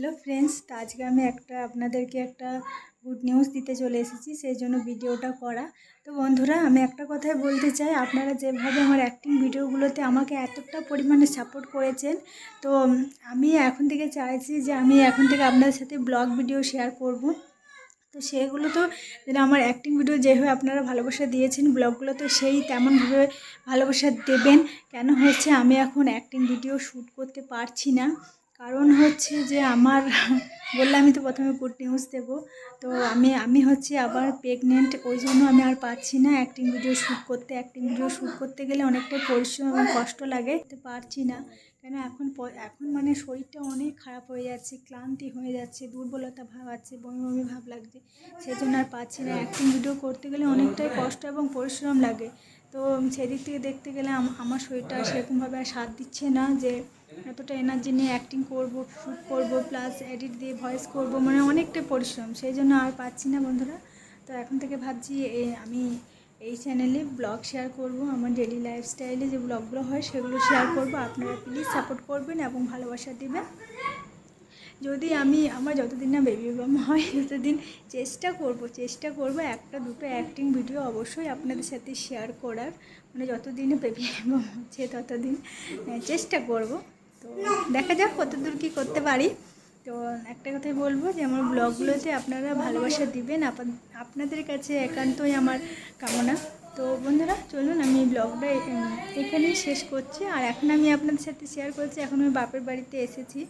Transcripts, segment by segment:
Hello friends, আজকে আমি একটা আপনাদেরকে একটা গুড নিউজ দিতে চলে এসেছি, সেই জন্য ভিডিওটা করা। তো বন্ধুরা, আমি একটা কথাই বলতে চাই, আপনারা যেভাবে আমার অ্যাক্টিং ভিডিওগুলোতে আমাকে এতটা পরিমাণে সাপোর্ট করেছেন, তো আমি এখন থেকে চাইছি যে আমি এখন থেকে আপনাদের সাথে ব্লগ ভিডিও শেয়ার করব। তো সেগুলো তো যেন আমার অ্যাক্টিং ভিডিও যেভাবে আপনারা ভালোবাসা দিয়েছেন ব্লগগুলো তো সেই তেমনভাবে ভালোবাসা দেবেন। কেন হয়েছে আমি এখন অ্যাক্টিং ভিডিও শ্যুট করতে পারছি না। কারণ হচ্ছে যে আমার বললে আমি তো প্রথমে গুড নিউজ দেবো। তো আমি আমি হচ্ছে আবার প্রেগনেন্ট ওই জন্য আমি আর পারছি না অ্যাক্টিং ভিডিও শ্যুট করতে। অ্যাক্টিং ভিডিও শ্যুট করতে গেলে অনেকটাই পরিশ্রম এবং কষ্ট লাগে, তো পারছি না। কেন এখন এখন মানে শরীরটা অনেক খারাপ হয়ে যাচ্ছে, ক্লান্তি হয়ে যাচ্ছে, দুর্বলতা ভাব আছে, বমি বমি ভাব লাগছে সেই জন্য আর পারছি না। অ্যাক্টিং ভিডিও করতে গেলে অনেকটাই কষ্ট এবং পরিশ্রম লাগে। তো সেদিক থেকে দেখতে গেলে আম- আমার শরীরটা সেরকমভাবে আর সাথ দিচ্ছে না যে এতটা এনার্জি নিয়ে অ্যাক্টিং করব শ্যুট করব প্লাস এডিট দিয়ে ভয়েস করব মানে অনেকটাই পরিশ্রম, সেই জন্য আর পাচ্ছি না বন্ধুরা। তো এখন থেকে ভাবছি আমি এই চ্যানেলে ব্লগ শেয়ার করব, আমার ডেলি লাইফস্টাইলে যে ব্লগগুলো হয় সেগুলো শেয়ার করব। আপনারা প্লিজ সাপোর্ট করবেন এবং ভালোবাসা দেবেন। যদি আমি আমার যতদিন না বেবি বাম হয় ততদিন চেষ্টা করব চেষ্টা করব একটা দুটো অ্যাক্টিং ভিডিও অবশ্যই আপনাদের সাথে শেয়ার করার। মানে যতদিনে বেবি বাম হচ্ছে ততদিন চেষ্টা করব। তো দেখা যাক কতদূর কী করতে পারি। তো একটা কথাই বলব যে, আমার ব্লগগুলোতে আপনারা ভালোবাসা দিবেন। আপনাদের কাছে একান্তই আমার কামনা। তো বন্ধুরা, চলুন আমি ব্লগটা এখানেই শেষ করছি। আর এখন আমি আপনাদের সাথে শেয়ার করছি, এখন আমি বাপের বাড়িতে এসেছি।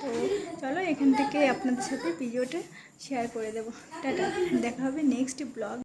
তো চলো এখান থেকে আপনাদের সাথে ভিডিওটা শেয়ার করে দেবো। টাটা, দেখা হবে নেক্সট ব্লগ